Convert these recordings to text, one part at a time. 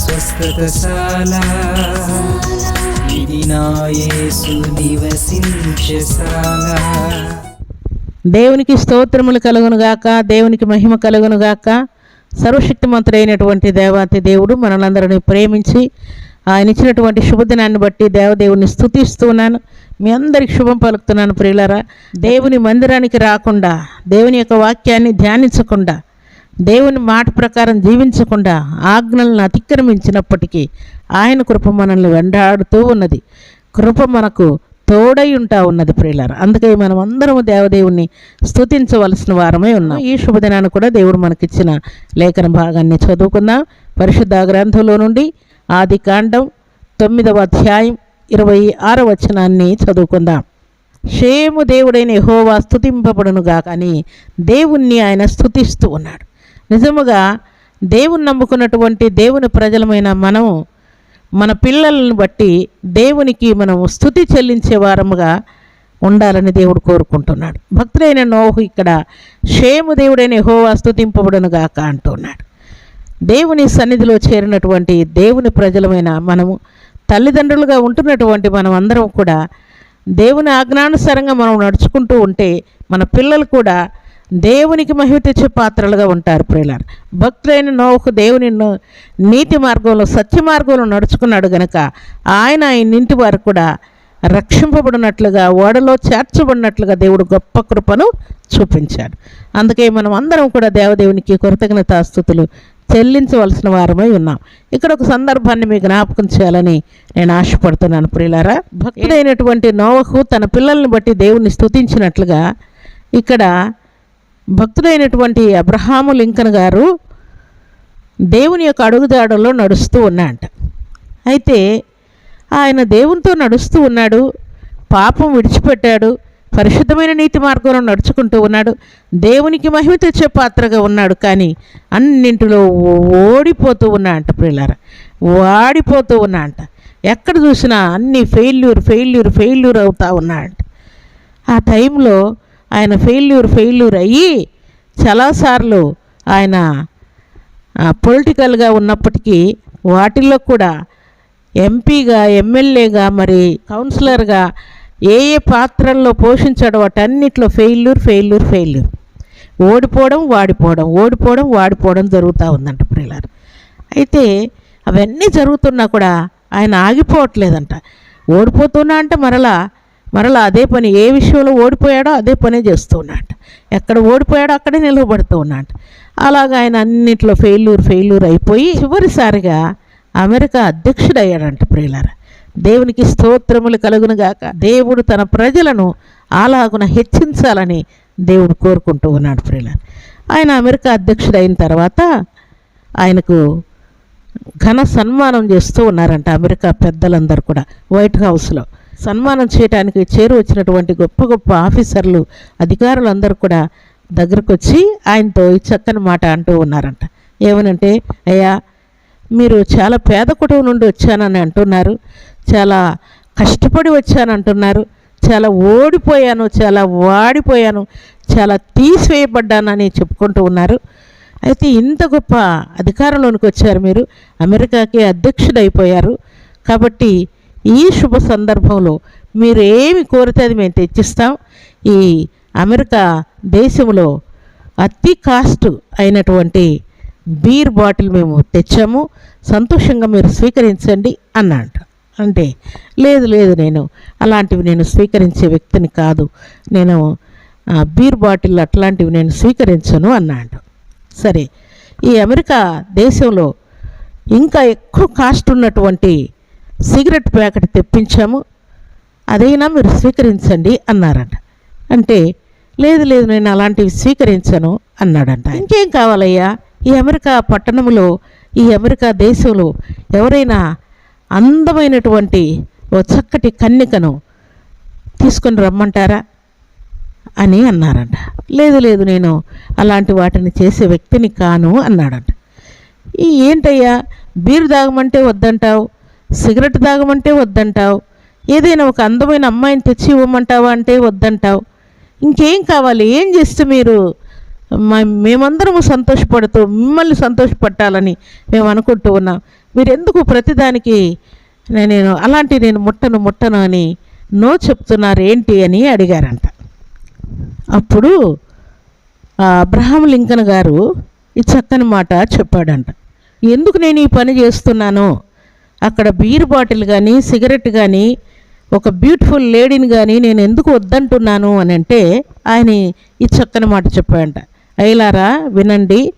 స్వస్థతశాల. ఇది నా యేసు నివసించశాల దేవునికి స్తోత్రములు కలుగును గాక దేవునికి మహిమ కలుగును గాక. సర్వశక్తిమంతుడైనటువంటి దేవాతి దేవుడు మనలందరినీ ప్రేమించి ఆయన ఇచ్చినటువంటి శుభదినాన్ని బట్టి దేవదేవుని స్థుతిస్తున్నాను మీ అందరికి శుభం పలుకుతున్నాను ప్రియులరా. దేవుని మందిరానికి రాకుండా దేవుని యొక్క వాక్యాన్ని ధ్యానించకుండా దేవుని మాట ప్రకారం జీవించకుండా ఆజ్ఞలను అతిక్రమించినప్పటికీ ఆయన కృప మనల్ని వెంటాడుతూ ఉన్నది. కృప మనకు తోడై ఉంటా ఉన్నది ప్రియులారు. అందుకే మనం అందరము దేవదేవుణ్ణి స్తుతించవలసిన వారమే ఉన్నాం. ఈ శుభదినాన్ని కూడా దేవుడు మనకిచ్చిన లేఖన భాగాన్ని చదువుకుందాం. పరిశుద్ధ గ్రంథంలో నుండి ఆది కాండం తొమ్మిదవ అధ్యాయం ఇరవై ఆరవ వచనాన్ని చదువుకుందాం. షేము దేవుడైన యెహోవా స్తుతింపబడునుగా కానీ దేవుణ్ణి ఆయన స్తుతిస్తూ ఉన్నాడు. నిజముగా దేవుని నమ్ముకున్నటువంటి దేవుని ప్రజలమైన మనము మన పిల్లలను బట్టి దేవునికి మనం స్థుతి చెల్లించే వారముగా ఉండాలని దేవుడు కోరుకుంటున్నాడు. భక్తులైన నోహు ఇక్కడ షేము దేవుడైన హోవా స్తుతింపబడును గాక అంటున్నాడు. దేవుని సన్నిధిలో చేరినటువంటి దేవుని ప్రజలమైన మనము తల్లిదండ్రులుగా ఉంటున్నటువంటి మనం అందరం కూడా దేవుని ఆజ్ఞానుసారంగా మనం నడుచుకుంటూ ఉంటే మన పిల్లలు కూడా దేవునికి మహిమ తెచ్చే పాత్రలుగా ఉంటారు ప్రియులారు. భక్తులైన నోవుకు దేవుని నీతి మార్గంలో సత్య మార్గంలో నడుచుకున్నాడు గనక ఆయన ఆయన ఇంటి వారు కూడా రక్షింపబడినట్లుగా ఓడలో చేర్చబడినట్లుగా దేవుడు గొప్ప కృపను చూపించాడు. అందుకే మనం అందరం కూడా దేవదేవునికి కృతజ్ఞతాస్థుతులు చెల్లించవలసిన వారమై ఉన్నాం. ఇక్కడ ఒక సందర్భాన్ని మీ జ్ఞాపకం చేయాలని నేను ఆశపడుతున్నాను ప్రియులారా. భక్తుడైనటువంటి నోవకు తన పిల్లల్ని బట్టి దేవుణ్ణి స్తుతించినట్లుగా ఇక్కడ భక్తుడైనటువంటి అబ్రహాము లింకన్ గారు దేవుని యొక్క అడుగుదాడల్లో నడుస్తూ ఉన్నాడంట. అయితే ఆయన దేవునితో నడుస్తూ ఉన్నాడు పాపం విడిచిపెట్టాడు పరిశుద్ధమైన నీతి మార్గంలో నడుచుకుంటూ ఉన్నాడు దేవునికి మహిమ తెచ్చే పాత్రగా ఉన్నాడు కానీ అన్నింటిలో ఓడిపోతూ ఉన్నా అంట ప్రియులారా. వాడిపోతూ ఉన్నా అంట ఎక్కడ చూసినా అన్ని ఫెయిల్యూర్ ఫెయిల్యూర్ ఫెయిల్యూర్ అవుతా ఉన్నా అంట ఆ టైంలో ఆయన ఫెయిల్యూర్ ఫెయిల్యూర్ అయ్యి చాలాసార్లు ఆయన పొలిటికల్గా ఉన్నప్పటికీ వాటిల్లో కూడా ఎంపీగా ఎమ్మెల్యేగా మరి కౌన్సిలర్గా ఏ ఏ పాత్రల్లో పోషించాడో వాటన్నిటిలో ఫెయిల్యూర్ ఫెయిల్యూర్ ఫెయిల్యూర్ ఓడిపోవడం వాడిపోవడం ఓడిపోవడం వాడిపోవడం జరుగుతూ ఉందంట ప్రియులారు. అయితే అవన్నీ జరుగుతున్నా కూడా ఆయన ఆగిపోవట్లేదంట. ఓడిపోతున్నా అంటే మరలా మరలా అదే పని ఏ విషయంలో ఓడిపోయాడో అదే పనే చేస్తూ ఉన్నాడు ఎక్కడ ఓడిపోయాడో అక్కడే నిలవబడుతూ ఉన్నాడు. అలాగా ఆయన అన్నింటిలో ఫెయిల్యూర్ ఫెయిల్యూర్ అయిపోయి చివరిసారిగా అమెరికా అధ్యక్షుడయ్యాడంట ప్రియులార. దేవునికి స్తోత్రములు కలుగునుగాక దేవుడు తన ప్రజలను అలాగున హెచ్చించాలని దేవుడు కోరుకుంటూ ఉన్నాడు ప్రియులార. ఆయన అమెరికా అధ్యక్షుడైన తర్వాత ఆయనకు ఘన సన్మానం చేస్తూ ఉన్నారంట అమెరికా పెద్దలందరూ కూడా. వైట్ హౌస్లో. సన్మానం చేయడానికి చేరు వచ్చినటువంటి గొప్ప గొప్ప ఆఫీసర్లు అధికారులందరూ కూడా దగ్గరకు వచ్చి ఆయనతో ఈ చక్కని మాట అంటూ ఉన్నారంట. ఏమనంటే అయ్యా మీరు చాలా పేద కుటుంబం నుండి వచ్చానని అంటున్నారు చాలా కష్టపడి వచ్చాను అంటున్నారు చాలా ఓడిపోయాను చాలా వాడిపోయాను చాలా తీసివేయబడ్డానని చెప్పుకుంటూ ఉన్నారు. అయితే ఇంత గొప్ప అధికారంలోనికి వచ్చారు మీరు అమెరికాకి అధ్యక్షుడైపోయారు. కాబట్టి ఈ శుభ సందర్భంలో మీరు ఏమి కోరితే అది మేము తెచ్చిస్తాం. ఈ అమెరికా దేశంలో అతి కాస్ట్ అయినటువంటి బీర్ బాటిల్ మేము తెచ్చాము. సంతోషంగా మీరు స్వీకరించండి అన్నాడు. అంటే లేదు లేదు నేను అలాంటివి నేను స్వీకరించే వ్యక్తిని కాదు. నేను ఆ, బీర్ బాటిల్ అట్లాంటివి నేను స్వీకరించను అన్నాడు. సరే ఈ అమెరికా దేశంలో ఇంకా ఎక్కువ కాస్ట్ ఉన్నటువంటి సిగరెట్ ప్యాకెట్ తెప్పించాము. అదైనా మీరు స్వీకరించండి అన్నారంట. అంటే లేదు లేదు నేను అలాంటివి స్వీకరించను అన్నాడంట ఇంకేం కావాలయ్యా? ఈ అమెరికా పట్టణంలో ఈ అమెరికా దేశంలో ఎవరైనా అందమైనటువంటి ఓ చక్కటి కన్నికను తీసుకొని రమ్మంటారా అని అన్నారంట. లేదు లేదు నేను అలాంటి వాటిని చేసే వ్యక్తిని కాను అన్నాడంట. ఈ ఏంటయ్యా? బీరు తాగమంటే వద్దంటావు? సిగరెట్ తాగమంటే వద్దంటావు. ఏదైనా ఒక అందమైన అమ్మాయిని తెచ్చి ఇవ్వమంటావా అంటే వద్దంటావు. ఇంకేం కావాలి? ఏం చేస్తే మీరు? మ- మేమందరము సంతోషపడుతూ మిమ్మల్ని సంతోషపట్టాలని మేము అనుకుంటూ ఉన్నాం. మీరు ఎందుకు ప్రతిదానికి నేను అలాంటి నేను ముట్టను ముట్టను అని నో చెప్తున్నారు ఏంటి అని అడిగారంట. అప్పుడు అబ్రహాం లింకన్ గారు ఈ చక్కని మాట చెప్పాడంట. ఎందుకు నేను ఈ పని చేస్తున్నాను? అక్కడ బీర్ బాటిల్ కానీ సిగరెట్ కానీ ఒక బ్యూటిఫుల్ లేడీని కానీ నేను ఎందుకు వద్దంటున్నాను అని అంటే ఆయన ఈ చక్కని మాట చెప్పాడంట. అయ్యలారా వినండి.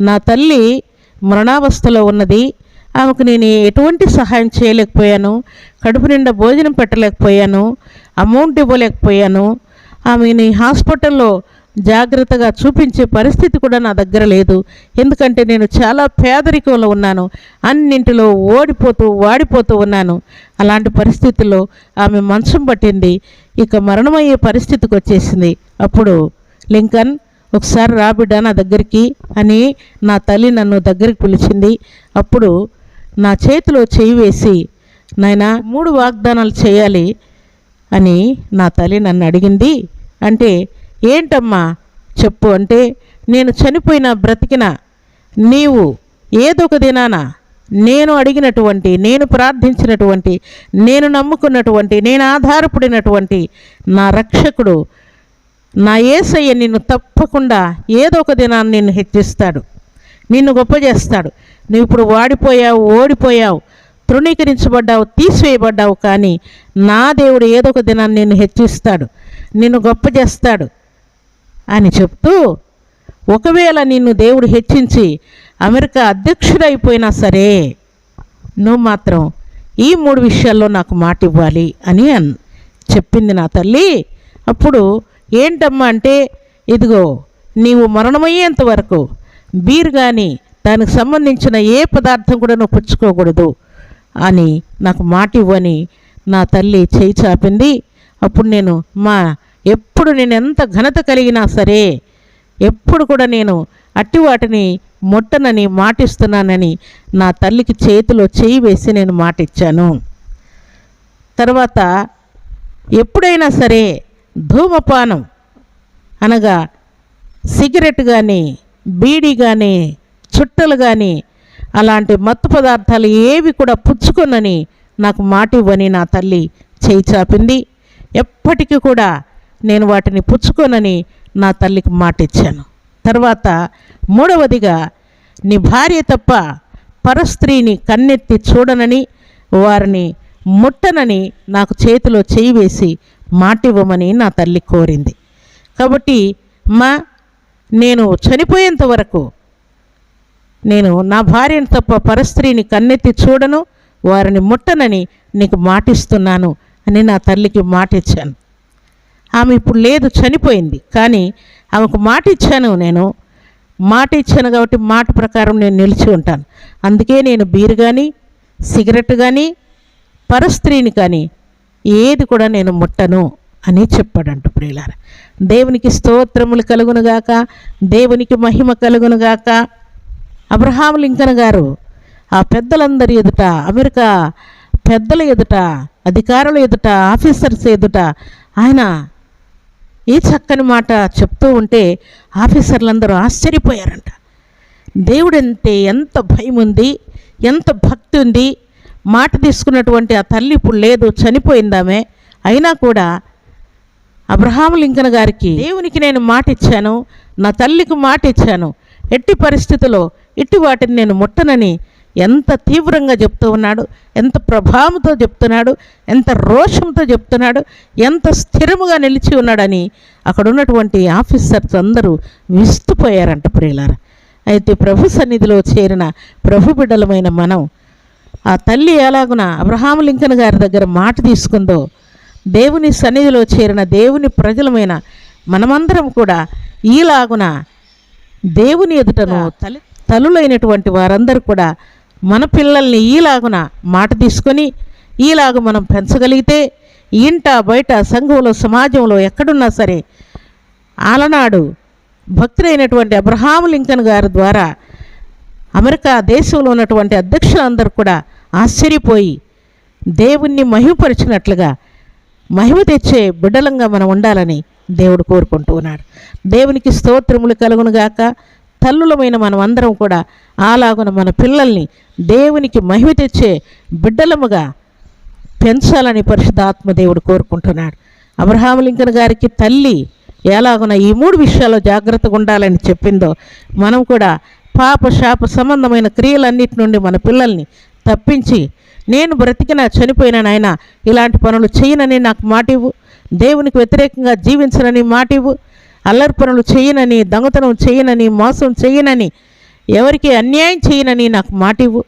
నా తల్లి మరణావస్థలో ఉన్నది. ఆమెకు నేను ఎటువంటి సహాయం చేయలేకపోయాను. కడుపు నిండా భోజనం పెట్టలేకపోయాను. అమౌంట్ ఇవ్వలేకపోయాను. ఆమెని హాస్పిటల్లో జాగ్రత్తగా చూపించే పరిస్థితి కూడా నా దగ్గర లేదు. ఎందుకంటే నేను చాలా పేదరికంలో ఉన్నాను. అన్నింటిలో ఓడిపోతూ వాడిపోతూ ఉన్నాను. అలాంటి పరిస్థితుల్లో ఆమె మంచం పట్టింది. ఇక మరణమయ్యే పరిస్థితికి వచ్చేసింది. అప్పుడు లింకన్ ఒకసారి రాబిడ్డ నా దగ్గరికి అని నా తల్లి నన్ను దగ్గరికి పిలిచింది. అప్పుడు నా చేతిలో చేయి వేసి నాయనా మూడు వాగ్దానాలు చేయాలి అని నా తల్లి నన్ను అడిగింది. అంటే ఏంటమ్మా? చెప్పు అంటే నేను చనిపోయిన బ్రతికిన నీవు ఏదో ఒక దినాన నేను అడిగినటువంటి నేను ప్రార్థించినటువంటి నేను నమ్ముకున్నటువంటి నేను ఆధారపడినటువంటి నా రక్షకుడు నా ఏసయ్య నిన్ను తప్పకుండా ఏదో ఒక దినాన్ని నిన్ను హెచ్చిస్తాడు. నిన్ను గొప్ప చేస్తాడు. నువ్వు ఇప్పుడు వాడిపోయావు ఓడిపోయావు తృణీకరించబడ్డావు తీసివేయబడ్డావు కానీ నా దేవుడు ఏదో ఒక దినాన్ని నిన్ను హెచ్చిస్తాడు. నిన్ను గొప్ప చేస్తాడు. అని చెప్తూ ఒకవేళ నిన్ను దేవుడు హెచ్చించి అమెరికా అధ్యక్షుడైపోయినా సరే నువ్వు మాత్రం ఈ మూడు విషయాల్లో నాకు మాట ఇవ్వాలి అని అన్ చెప్పింది నా తల్లి. అప్పుడు ఏంటమ్మా అంటే ఇదిగో నీవు మరణమయ్యేంత వరకు బీర్ కానీ దానికి సంబంధించిన ఏ పదార్థం కూడా నువ్వు పుచ్చుకోకూడదు అని నాకు మాట ఇవ్వని నా తల్లి చేయి చాపింది. అప్పుడు నేను మా ఎప్పుడు నేను ఎంత ఘనత కలిగినా సరే ఎప్పుడు కూడా నేను అట్టి వాటిని ముట్టనని మాటిస్తున్నానని నా తల్లికి చేతిలో చేయి వేసి నేను మాటిచ్చాను. తర్వాత ఎప్పుడైనా సరే ధూమపానం అనగా సిగరెట్ కానీ బీడీ కానీ చుట్టలు కానీ అలాంటి మత్తు పదార్థాలు ఏవి కూడా పుచ్చుకొనని నాకు మాట ఇవ్వని నా తల్లి చేయి చాపింది. ఎప్పటికీ కూడా నేను వాటిని పుచ్చుకోనని నా తల్లికి మాట ఇచ్చాను తర్వాత మూడవదిగా నీ భార్య తప్ప పరస్త్రీని కన్నెత్తి చూడనని వారిని ముట్టనని నాకు చేతిలో చేయి వేసి మాటివ్వమని నా తల్లి కోరింది. కాబట్టి మా నేను చనిపోయేంత వరకు నేను నా భార్యను తప్ప పరస్త్రీని కన్నెత్తి చూడను వారిని ముట్టనని నీకు మాటిస్తున్నాను అని నా తల్లికి మాట ఇచ్చాను ఆమె ఇప్పుడు లేదు చనిపోయింది. కానీ ఆమెకు మాట ఇచ్చాను నేను. మాట ఇచ్చాను కాబట్టి మాట ప్రకారం నేను నిలిచి ఉంటాను. అందుకే నేను బీర్ కానీ సిగరెట్ కానీ పరస్త్రీని కానీ ఏది కూడా నేను ముట్టను అని చెప్పాడంట ప్రియులార. దేవునికి స్తోత్రములు కలుగునుగాక దేవునికి మహిమ కలుగునుగాక అబ్రహాం లింకన్ గారు ఆ పెద్దలందరి ఎదుట అమెరికా పెద్దల ఎదుట అధికారుల ఎదుట ఆఫీసర్స్ ఎదుట ఆయన ఈ చక్కని మాట చెప్తూ ఉంటే ఆఫీసర్లందరూ ఆశ్చర్యపోయారంట. దేవుడంటే ఎంత భయం ఉంది ఎంత భక్తి ఉంది మాట తీసుకున్నటువంటి ఆ తల్లి ఇప్పుడు లేదు చనిపోయిందామే. అయినా కూడా అబ్రహాం లింకన్ గారికి దేవునికి నేను మాట ఇచ్చాను నా తల్లికి మాట ఇచ్చాను ఎట్టి పరిస్థితుల్లో ఇట్టి వాటిని నేను ముట్టనని ఎంత తీవ్రంగా చెప్తూ ఉన్నాడు ఎంత ప్రభావంతో చెప్తున్నాడు ఎంత రోషంతో చెప్తున్నాడు ఎంత స్థిరముగా నిలిచి ఉన్నాడని అక్కడ ఉన్నటువంటి ఆఫీసర్స్ అందరూ విస్తుపోయారంట ప్రియులారా. అయితే ప్రభు సన్నిధిలో చేరిన ప్రభు బిడ్డలమైన మనం ఆ తల్లి ఎలాగున అబ్రహాం లింకన్ గారి దగ్గర మాట తీసుకుందో దేవుని సన్నిధిలో చేరిన దేవుని ప్రజలమైన మనమందరం కూడా ఈలాగున దేవుని ఎదుటను తల్లి తల్లులైనటువంటి వారందరూ కూడా మన పిల్లల్ని ఈలాగున మాట తీసుకొని ఈలాగు మనం పెంచగలిగితే ఇంట బయట సంఘంలో సమాజంలో ఎక్కడున్నా సరే ఆలనాడు భక్తులైనటువంటి అబ్రహాం లింకన్ గారి ద్వారా అమెరికా దేశంలో ఉన్నటువంటి అధ్యక్షులందరూ కూడా ఆశ్చర్యపోయి దేవుణ్ణి మహిమపరిచినట్లుగా మహిమ తెచ్చే బిడ్డలంగా మనం ఉండాలని దేవుడు కోరుకుంటూ ఉన్నాడు దేవునికి స్తోత్రములు కలుగునుగాక తల్లులమైన మనమందరం కూడా అలాగున మన పిల్లల్ని దేవునికి మహిమ తెచ్చే బిడ్డలముగా పెంచాలని పరిశుద్ధాత్మ దేవుడు కోరుకుంటున్నాడు. అబ్రహాం లింకన్ గారికి తల్లి ఎలాగున ఈ మూడు విషయాల్లో జాగ్రత్తగా ఉండాలని చెప్పిందో మనం కూడా పాప శాప సంబంధమైన క్రియలన్నిటి నుండి మన పిల్లల్ని తప్పించి నేను బ్రతికినా చనిపోయిన నాయన ఇలాంటి పనులు చేయనని నాకు మాటివు దేవునికి వ్యతిరేకంగా జీవించనని మాటివు అల్లరి పనులు చేయనని దొంగతనం చేయనని మోసం చేయనని ఎవరికి అన్యాయం చేయనని నాకు మాటివు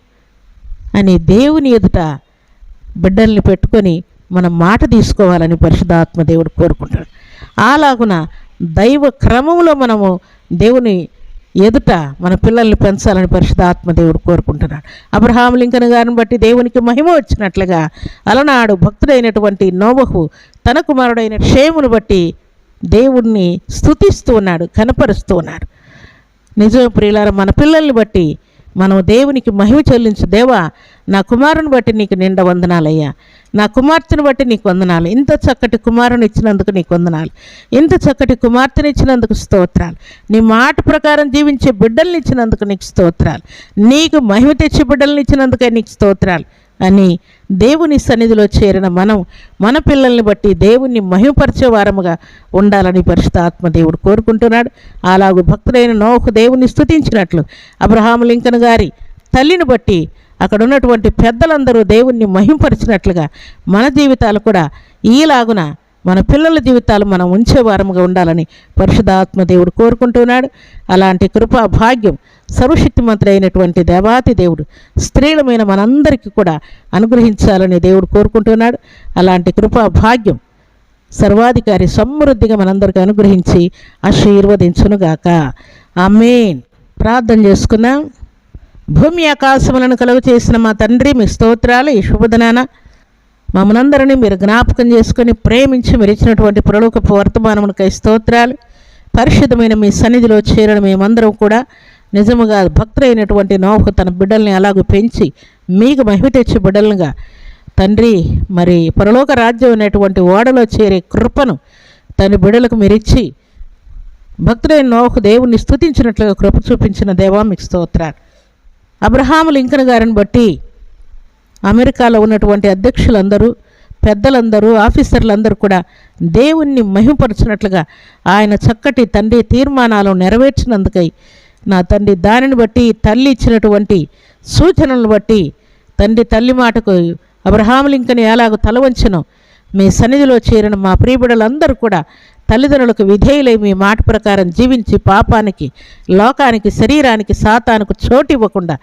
అని దేవుని ఎదుట బిడ్డల్ని పెట్టుకొని మనం మాట తీసుకోవాలని పరిశుధాత్మ దేవుడు కోరుకుంటాడు. అలాగున దైవ క్రమంలో మనము దేవుని ఎదుట మన పిల్లల్ని పెంచాలని పరిశుధాత్మ దేవుడు కోరుకుంటున్నాడు. అబ్రహాం లింకన్ గారిని బట్టి దేవునికి మహిమ వచ్చినట్లుగా అలనాడు భక్తుడైనటువంటి నోబహు తన కుమారుడైన క్షేమును బట్టి దేవుణ్ణి స్థుతిస్తూ ఉన్నాడు కనపరుస్తూ ఉన్నాడు. నిజం ప్రియులారా మన పిల్లల్ని బట్టి మనం దేవునికి మహిమ చెల్లించు దేవా నా కుమారుని బట్టి నీకు నిండా వందనాలయ్యా. నా కుమార్తెను బట్టి నీకు వందనాలు. ఇంత చక్కటి కుమారుని ఇచ్చినందుకు నీకు వందనాలు. ఇంత చక్కటి కుమార్తెని ఇచ్చినందుకు స్తోత్రాలు. నీ మాట ప్రకారం జీవించే బిడ్డల్ని ఇచ్చినందుకు నీకు స్తోత్రాలు. నీకు మహిమ తెచ్చే బిడ్డల్ని ఇచ్చినందుకే నీకు స్తోత్రాలు. అని దేవుని సన్నిధిలో చేరిన మనం మన పిల్లల్ని బట్టి దేవుణ్ణి మహిమపరిచే వారముగా ఉండాలని పరిశుద్ధాత్మ దేవుడు కోరుకుంటున్నాడు. అలాగూ భక్తుడైన నోహు దేవుని స్థుతించినట్లు అబ్రహాం లింకన్ గారి తల్లిని బట్టి అక్కడ ఉన్నటువంటి పెద్దలందరూ దేవుణ్ణి మహింపరిచినట్లుగా మన జీవితాలు కూడా ఈలాగున మన పిల్లల జీవితాలు మనం ఉంచే వారముగా ఉండాలని పరిశుధాత్మ దేవుడు కోరుకుంటున్నాడు. అలాంటి కృపా భాగ్యం సర్వశక్తిమంతుడు అయినటువంటి దేవాతి దేవుడు స్త్రీలమైన మనందరికీ కూడా అనుగ్రహించాలని దేవుడు కోరుకుంటున్నాడు. అలాంటి కృపా భాగ్యం సర్వాధికారి సమృద్ధిగా మనందరికీ అనుగ్రహించి ఆశీర్వదించునుగాక. ఆమేన్. ప్రార్థన చేసుకున్నాం భూమి ఆకాశములను కలుగు చేసిన మా తండ్రి మీ స్తోత్రాలు ఈ శుభదనాన మమ్మల్ందరినీ మీరు జ్ఞాపకం చేసుకుని ప్రేమించి మీరు ఇచ్చినటువంటి ప్రలోకపు వర్తమానమునకై స్తోత్రాలు. పరిశుద్ధమైన మీ సన్నిధిలో చేరడం మేమందరం కూడా నిజముగా భక్తులైనటువంటి నోహు తన బిడ్డల్ని అలాగూ పెంచి మీకు మహిమ తెచ్చి బిడ్డలుగా తండ్రి మరి పరలోక రాజ్యం అనేటువంటి ఓడలో చేరే కృపను తన బిడ్డలకు మీరిచ్చి భక్తులైన నోహు దేవుణ్ణి స్థుతించినట్లుగా కృప చూపించిన దేవా మీకు స్తోత్రాలు. అబ్రహాము లింకన్ గారిని బట్టి అమెరికాలో ఉన్నటువంటి అధ్యక్షులందరూ పెద్దలందరూ ఆఫీసర్లందరూ కూడా దేవుణ్ణి మహిమపరచినట్లుగా ఆయన చక్కటి తండ్రి తీర్మానాలు నెరవేర్చినందుకై నా తండ్రి దానిని బట్టి తల్లి ఇచ్చినటువంటి సూచనలను బట్టి తండ్రి తల్లి మాటకు అబ్రహాం లింకన్ ఎలాగో తల మీ సన్నిధిలో చేరిన మా ప్రియబిడలందరూ కూడా తల్లిదండ్రులకు విధేయులై మీ మాట ప్రకారం జీవించి పాపానికి లోకానికి శరీరానికి సాతానికి చోటు ఇవ్వకుండా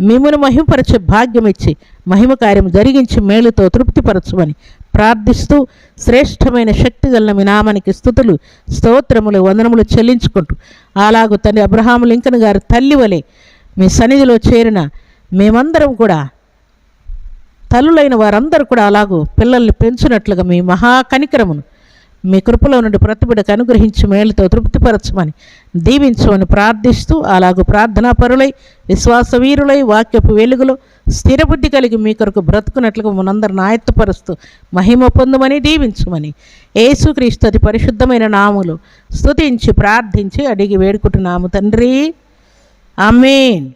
మిమ్మల్ని మహింపరిచే భాగ్యం ఇచ్చి మహిమ కార్యం జరిగించి మేలుతో తృప్తిపరచమని ప్రార్థిస్తూ శ్రేష్టమైన శక్తి గల మీ నామానికి స్థుతులు స్తోత్రములు వందనములు చెల్లించుకుంటూ అలాగూ తండ్రి అబ్రహాం లింకన్ గారి తల్లి వలె మీ సన్నిధిలో చేరిన మేమందరం కూడా తల్లులైన వారందరూ కూడా అలాగూ పిల్లల్ని పెంచినట్లుగా మీ మహా కనికరమును మీ కృపలో నుండి ప్రతిబిడకు అనుగ్రహించి మేలుతో తృప్తిపరచమని దీవించమని ప్రార్థిస్తూ అలాగూ ప్రార్థనా పరులై విశ్వాస వీరులై వాక్యపు వెలుగులో స్థిరబుద్ధి కలిగి మీ కొరకు బ్రతుకున్నట్లుగా మనందరిని ఆయత్తపరుస్తూ మహిమ పొందమని దీవించమని ఏసుక్రీస్తు అతి పరిశుద్ధమైన నాములు స్తుతించి ప్రార్థించి అడిగి వేడుకుంటున్నాము తండ్రి. అమీన్